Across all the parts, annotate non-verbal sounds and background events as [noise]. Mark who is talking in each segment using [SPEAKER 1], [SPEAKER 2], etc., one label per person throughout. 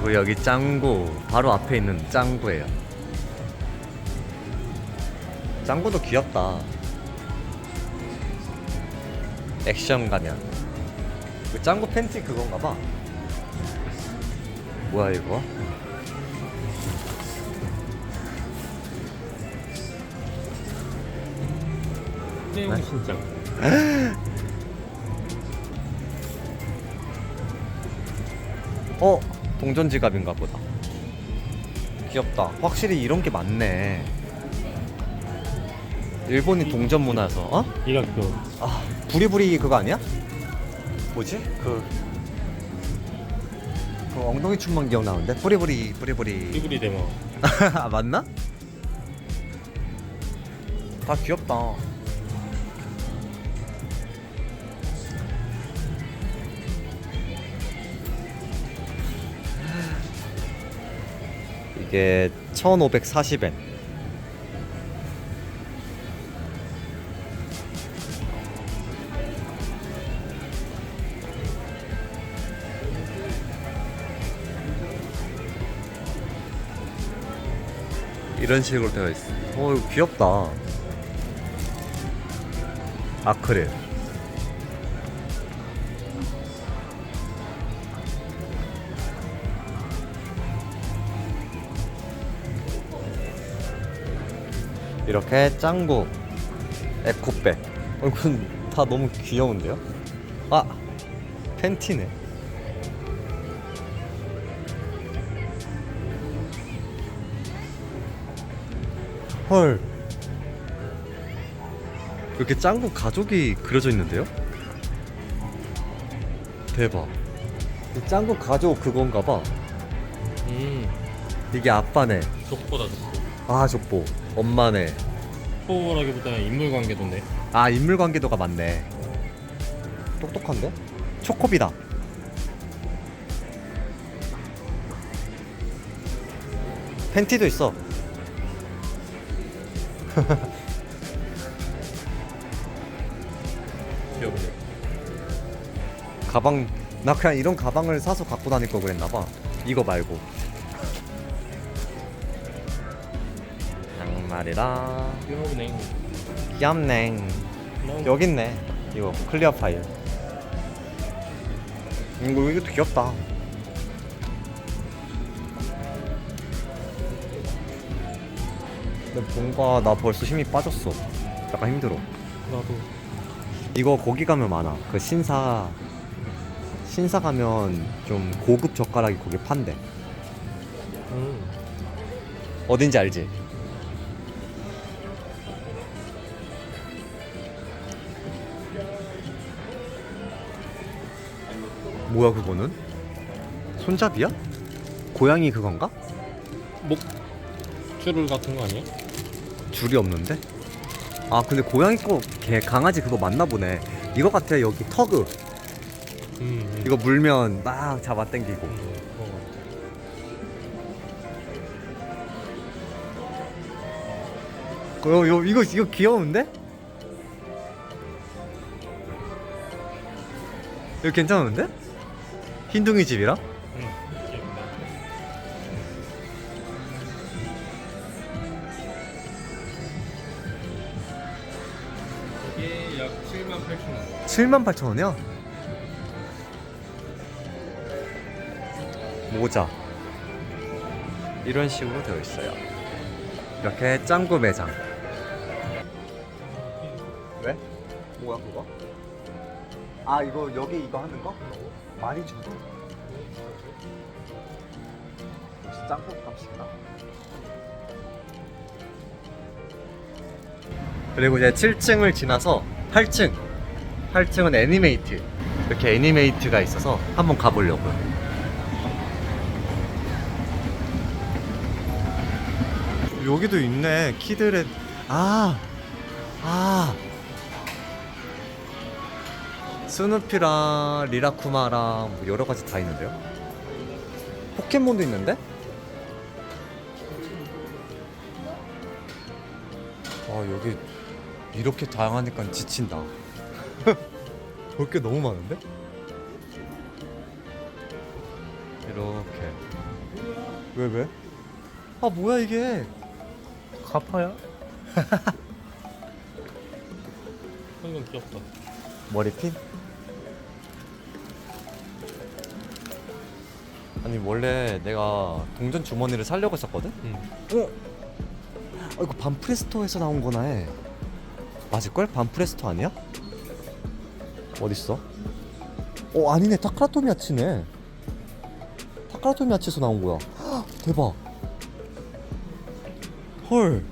[SPEAKER 1] 그리고 여기 짱구 바로 앞에 있는 짱구예요. 짱구도 귀엽다. 액션 가면. 그 짱구 팬티 그건가 봐. 뭐야 이거?
[SPEAKER 2] 땡
[SPEAKER 1] 네?
[SPEAKER 2] 진짜.
[SPEAKER 1] 어 동전 지갑인가 보다. 귀엽다. 확실히 이런 게 많네. 일본이 동전 문화여서 어?
[SPEAKER 2] 이가
[SPEAKER 1] 그아 부리부리 그거 아니야? 뭐지? 그, 그 엉덩이 춤만 기억나는데 부리부리 부리부리
[SPEAKER 2] 삐부리 데모. [laughs]
[SPEAKER 1] 아 맞나? 다 귀엽다 이게 1540엔 이런 식으로 되어 있어. 어, 이거 귀엽다. 아크릴. 이렇게 짱구 에코백. 어, 이건 다 너무 귀여운데요? 아, 팬티네. 헐. 이렇게 짱구 가족이 그려져 있는데요? 대박. 이 짱구 가족 그건가 봐.
[SPEAKER 2] 음.
[SPEAKER 1] 이게 아빠네.
[SPEAKER 2] 족보다 족보.
[SPEAKER 1] 아, 족보. 엄마네.
[SPEAKER 2] 족보라기보다는 인물 관계도인데.
[SPEAKER 1] 아, 인물 관계도가 많네. 똑똑한데? 초코비다. 팬티도 있어. [laughs]
[SPEAKER 2] 귀여운데.
[SPEAKER 1] 가방 나 그냥 이런 가방을 사서 갖고 다닐 거 그랬나 봐. 이거 말고.
[SPEAKER 2] 귀여우네.
[SPEAKER 1] 귀엽네.
[SPEAKER 2] 너무
[SPEAKER 1] 여기 있네. 이거 클리어 파일. 이거 이것도 귀엽다. 근데 뭔가 나 벌써 힘이 빠졌어. 약간 힘들어.
[SPEAKER 2] 나도.
[SPEAKER 1] 이거 거기 가면 많아. 그 신사 신사 가면 좀 고급 젓가락이 거기 판대.
[SPEAKER 2] 음.
[SPEAKER 1] 어딘지 알지? 뭐야 그거는? 손잡이야? 고양이 그건가?
[SPEAKER 2] 목 줄을 같은 거 아니야?
[SPEAKER 1] 줄이 없는데? 아 근데 고양이 거 개 강아지 그거 맞나 보네. 이거 같아 여기 터그.
[SPEAKER 2] 음. 음.
[SPEAKER 1] 이거 물면 막 잡아 당기고.
[SPEAKER 2] 음. 어.
[SPEAKER 1] 어, 이거 이거 이거 귀여운데? 이거 괜찮은데? 흰둥이 집이라?
[SPEAKER 2] 음. 귀엽다. 이게 약 7만 8천 원.
[SPEAKER 1] 7만 8천 원이야? 모자 이런 식으로 되어 있어요. 이렇게 짱구 매장. 왜? 뭐야 그거? 아 이거 여기 이거 하는 거? 많이 주고. 역시 짱구 값이다. 그리고 이제 7층을 지나서 8층. 8층은 애니메이트. 이렇게 애니메이트가 있어서 한번 가보려고요. 여기도 있네. 키들의 아. 아. 스누피랑 리라쿠마랑 뭐 여러 가지 다 있는데요. 포켓몬도 있는데? 아, 여기 이렇게 다양하니까 지친다. [laughs] 볼 게 너무 많은데? 이렇게 왜 왜? 아 뭐야 이게?
[SPEAKER 2] 가파야? [laughs] 이건 귀엽다.
[SPEAKER 1] 머리핀? 아니 원래 내가 동전 주머니를 살려고 했었거든?
[SPEAKER 2] 응.
[SPEAKER 1] 어? 아 이거 반프레스토에서 나온 거나 해 맞을걸? 반프레스토 아니야? 어딨어? 어 아니네 타카라토미아치네 타카라토미아치에서 나온 거야 헉, 대박 헐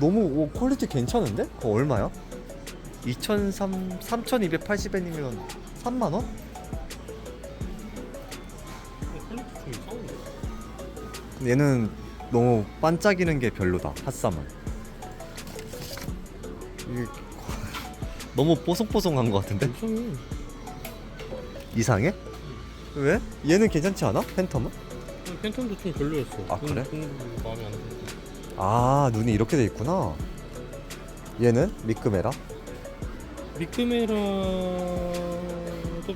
[SPEAKER 1] 너무 오, 퀄리티 괜찮은데? 그거 얼마야? 2003 3280엔이면 3만 원? 얘는 너무 반짝이는 게 별로다 핫삼은 이게 [laughs] 너무 뽀송뽀송한 것 같은데?
[SPEAKER 2] 이상해.
[SPEAKER 1] 이상해? 왜? 얘는 괜찮지 않아? 팬텀은?
[SPEAKER 2] 팬텀도 좀 별로였어.
[SPEAKER 1] 아, 그래?
[SPEAKER 2] 좀 마음에 안 들어.
[SPEAKER 1] 아 눈이 이렇게 돼 있구나 얘는? 미끄메라?
[SPEAKER 2] 미크메라도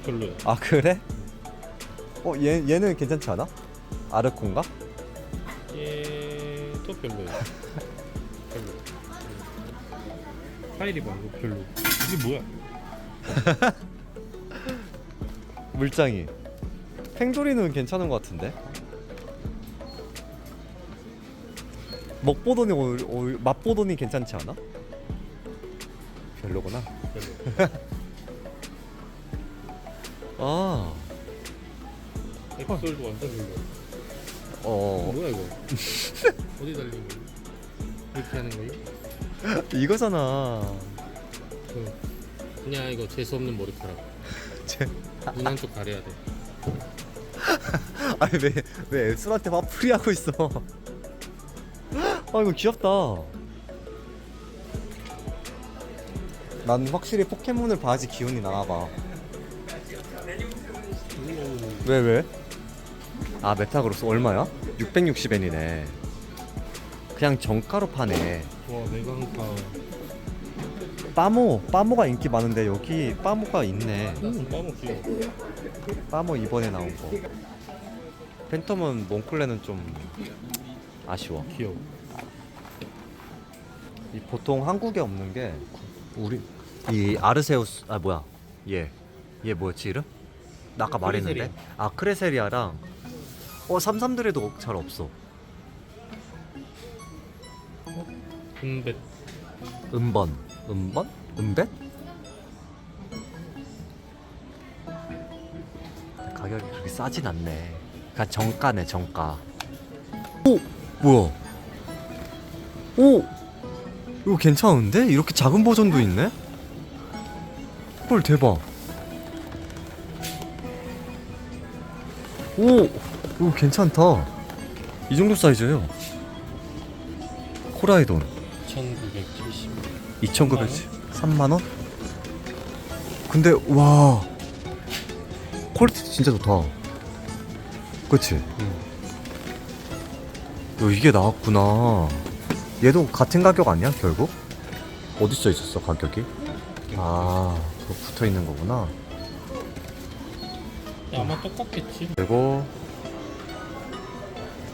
[SPEAKER 2] 별로야.
[SPEAKER 1] 아 그래? 어 얘, 얘는 괜찮지 않아? 아르콘가?
[SPEAKER 2] 별로야. 별로. 파이리 말고 별로. 이게 뭐야? [laughs]
[SPEAKER 1] 물장이 팽조리는 괜찮은 것 같은데 먹보더니 올- 올- 맛보더니 괜찮지 않아? 별로구나
[SPEAKER 2] 별로. [laughs]
[SPEAKER 1] 아
[SPEAKER 2] 엑솔도 완전 별로.
[SPEAKER 1] 어,
[SPEAKER 2] 뭐야 이거? [laughs] 어디 달린 거? 이렇게 하는 거요?
[SPEAKER 1] 이거잖아
[SPEAKER 2] 그 그냥 이거 재수 없는 머리카락. [laughs]
[SPEAKER 1] 제-
[SPEAKER 2] 눈 한쪽 가려야 돼.
[SPEAKER 1] 아니 왜왜 앱술한테 화풀이 하고 있어 아 이거 귀엽다 난 확실히 포켓몬을 봐야지 기운이 나나봐 왜 왜? 아 메타그로스 얼마야? 660엔이네 그냥 정가로 파네
[SPEAKER 2] 와 내가 한가.
[SPEAKER 1] 빠모 빠모가 인기 많은데 여기 빠모가 있네
[SPEAKER 2] 음, 너무 귀여워.
[SPEAKER 1] 빠모 이번에 나온 거 팬텀은 몽클레는 좀 아쉬워
[SPEAKER 2] 귀여워.
[SPEAKER 1] 이 보통 한국에 없는 게 우리 이 아르세우스 아 뭐야 얘 얘 뭐였지 이름? 나 아까 말했는데
[SPEAKER 2] 크레세리아.
[SPEAKER 1] 아 크레세리아랑 어 삼삼들에도 잘 없어
[SPEAKER 2] 분배.
[SPEAKER 1] 음번. 음번? 음벳? 가격이 그렇게 싸진 않네. 그냥 정가네 정가. 오! 뭐야? 오! 이거 괜찮은데? 이렇게 작은 버전도 있네? 헐 대박. 오! 이거 괜찮다. 이 정도 사이즈예요. 코라이돈.
[SPEAKER 2] 1970.
[SPEAKER 1] 2,900 3만 원? 근데 와 퀄리티 진짜 좋다. 그치?
[SPEAKER 2] 응.
[SPEAKER 1] 요 이게 나왔구나. 얘도 같은 가격 아니야 결국? 어디 써 있었어 가격이? 아 그거 붙어 있는 거구나.
[SPEAKER 2] 야, 아마 똑같겠지.
[SPEAKER 1] 그리고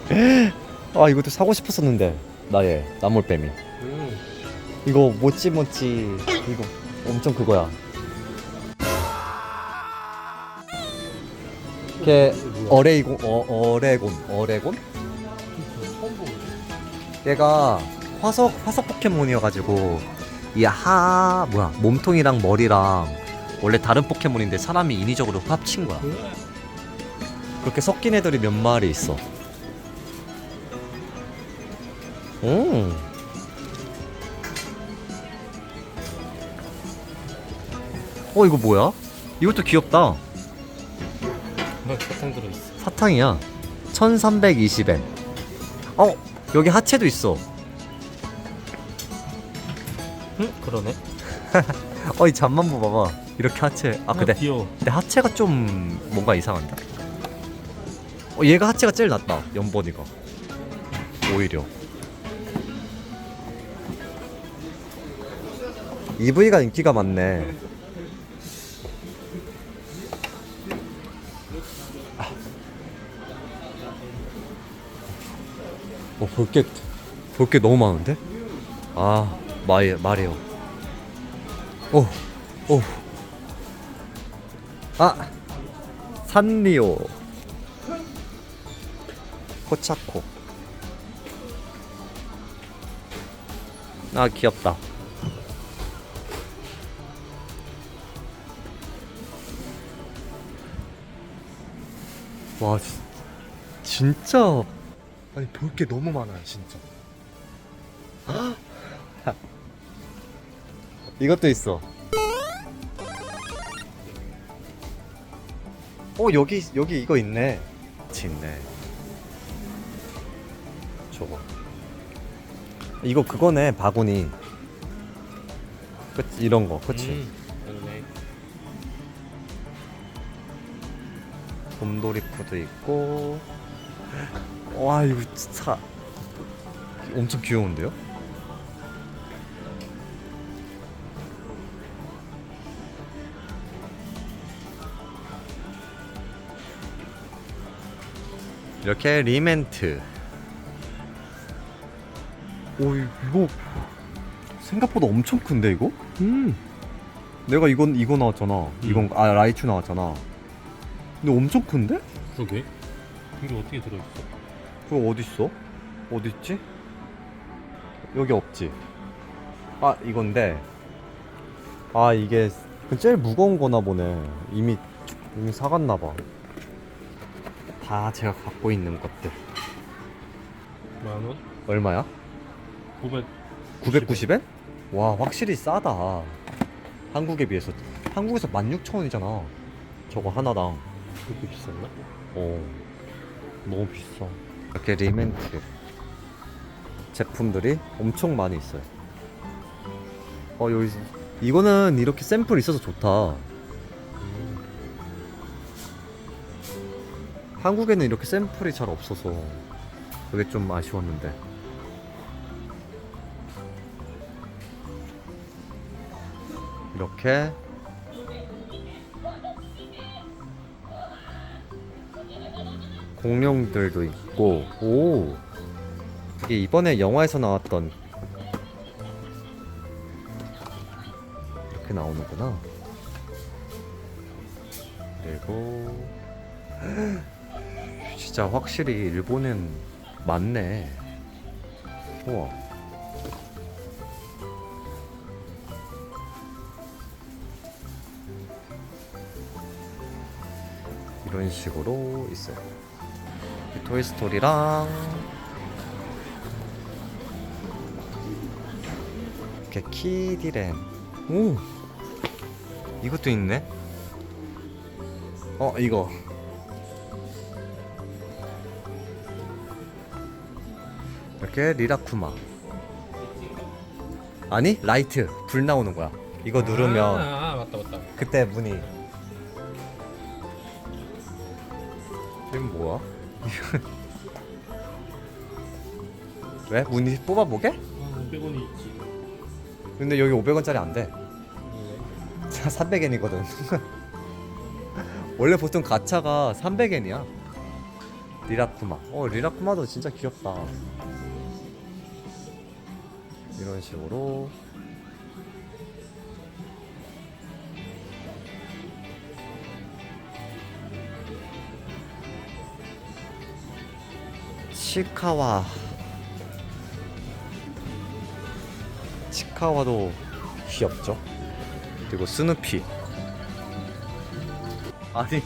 [SPEAKER 1] [gasps] 아 이것도 사고 싶었었는데 나의 나물뱀이.
[SPEAKER 2] 음.
[SPEAKER 1] 이거 모찌 모찌 이거 엄청 그거야. 걔 어레이곤 어 어레곤 어레곤? 얘가 화석 화석 포켓몬이어가지고 이 하 뭐야 몸통이랑 머리랑 원래 다른 포켓몬인데 사람이 인위적으로 합친 거야. 그렇게 섞인 애들이 몇 마리 있어. 음. 어 이거 뭐야? 이것도 귀엽다.
[SPEAKER 2] 나 사탕 들어있어.
[SPEAKER 1] 사탕이야. 1320엔. 어, 여기 하체도 있어.
[SPEAKER 2] 응? 그러네. [laughs]
[SPEAKER 1] 어, 이 잠만 봐봐. 이렇게 하체. 아, 근데,
[SPEAKER 2] 귀여워.
[SPEAKER 1] 근데 하체가 좀 뭔가 이상한데? 어, 얘가 하체가 제일 낫다. 연번이가. 오히려. EV가 인기가 많네. 볼게 볼 게 너무 많은데? 아 말, 말해요 오, 오. 아 산리오 포차코 아 귀엽다 와 진- 진짜
[SPEAKER 3] 아니 볼 게 너무 많아요 진짜 [gasps]
[SPEAKER 1] 이것도 있어. 어 여기 여기 이거 있네. 있네. 저거. 이거 그거네 바구니. 그 이런 거, 그치?
[SPEAKER 2] 음.
[SPEAKER 1] 곰돌이푸도 있고. [gasps] 와 이거 진짜 엄청 귀여운데요? 이렇게 리멘트. 오 이거 생각보다 엄청 큰데 이거?
[SPEAKER 2] 음.
[SPEAKER 1] 내가 이건 이거 나왔잖아. 이건 아 라이츄 나왔잖아. 근데 엄청 큰데?
[SPEAKER 2] 그러게. 이게 어떻게 들어있어?
[SPEAKER 1] 그거 어디 있어? 어디 있지? 여기 없지. 아 이건데. 아 이게 제일 무거운 거나 보네. 이미 이미 사갔나 봐. 다 제가 갖고 있는 것들.
[SPEAKER 2] 만 원?
[SPEAKER 1] 얼마야?
[SPEAKER 2] 900.
[SPEAKER 1] 990엔? 와 확실히 싸다. 한국에 비해서 한국에서 16,000원이잖아. 저거 하나당.
[SPEAKER 2] 그렇게 비쌌나?
[SPEAKER 1] 어 너무 비싸 이렇게 리멘트 제품들이 엄청 많이 있어요 어 여기 이거는 이렇게 샘플 있어서 좋다
[SPEAKER 2] 음.
[SPEAKER 1] 한국에는 이렇게 샘플이 잘 없어서 그게 좀 아쉬웠는데 이렇게 공룡들도 있고 오. 이게 이번에 영화에서 나왔던 이렇게 나오는구나. 그리고 [gasps] 진짜 확실히 일본은 많네. 우와. 이런 식으로 있어요 토이스토리랑 이렇게 키디랜 오! 이것도 있네? 어 이거. 이렇게 리라쿠마. 아니 라이트. 불 나오는 거야. 이거 누르면
[SPEAKER 2] 아, 아 맞다 맞다.
[SPEAKER 1] 그때 문이. 이건 뭐야? 왜? 문이 뽑아보게?
[SPEAKER 2] 아 500원이 있지.
[SPEAKER 1] 근데 여기 500원짜리 안 돼.
[SPEAKER 2] 왜?
[SPEAKER 1] 300엔이거든. 원래 보통 가차가 300엔이야. 리라쿠마. 어, 리라쿠마도 진짜 귀엽다. 이런 식으로. 치카와. 치카와도 귀엽죠? 그리고 스누피. 아니,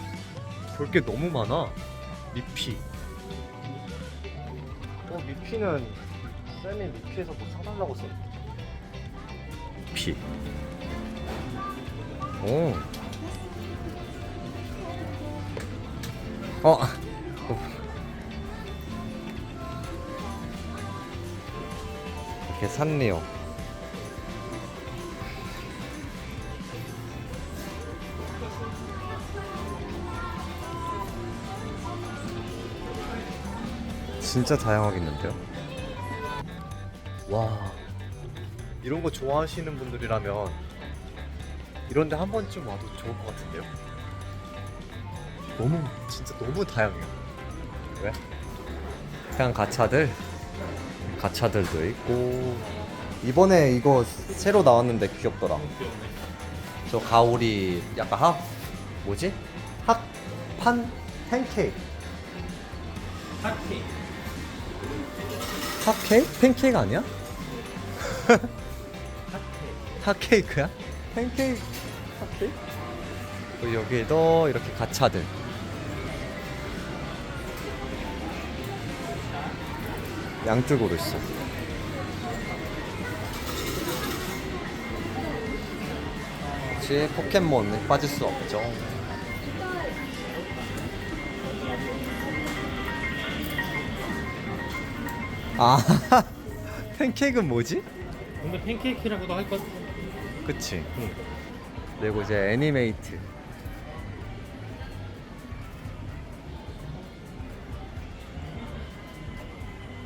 [SPEAKER 1] 볼 게 너무 많아. 미피. 어, 미피는 쌤이 미피에서 뭐 사달라고 써. 피. 오. 어. 이렇게 산리오. 진짜 다양하겠는데요? 와 이런 거 좋아하시는 분들이라면 이런데 한 번쯤 와도 좋을 것 같은데요? 너무 진짜 너무 다양해요 왜? 그냥 가차들 가차들도 있고 이번에 이거 새로 나왔는데 귀엽더라. 저 가오리 약간 학 뭐지? 학판 팬케이크.
[SPEAKER 2] 핫케이크.
[SPEAKER 1] 핫케이크? 팬케이크 아니야? 핫케이크야? 팬케이크? 핫케이크? 여기도 이렇게 가차들. 양쪽으로 있어. 역시 포켓몬은 빠질 수 없죠. 아, [laughs] 팬케이크는 뭐지?
[SPEAKER 2] 근데 팬케이크라고도 할 것.
[SPEAKER 1] 그치. 그리고 이제 애니메이트.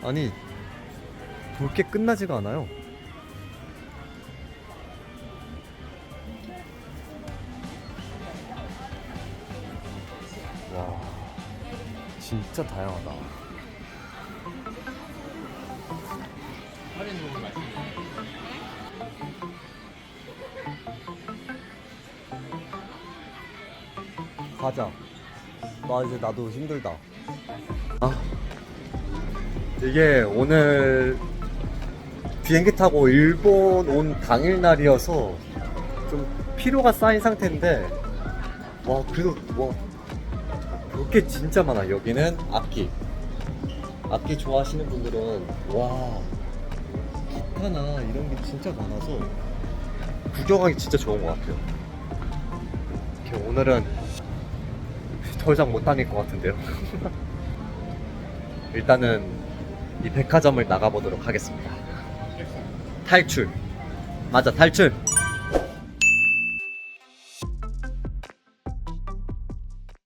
[SPEAKER 1] 아니, 볼 게 끝나지가 않아요. 와, 진짜 다양하다. 가자. 나 이제 나도 힘들다. 아. 이게 오늘 비행기 타고 일본 온 당일 날이어서 좀 피로가 쌓인 상태인데 와 그래도 와 볼게 진짜 많아 여기는 악기 악기 좋아하시는 분들은 와 기타나 이런 게 진짜 많아서 구경하기 진짜 좋은 것 같아요 이렇게 오늘은 더 이상 못 다닐 것 같은데요. [laughs] 일단은 이 백화점을 나가보도록 하겠습니다. 탈출. 맞아, 탈출.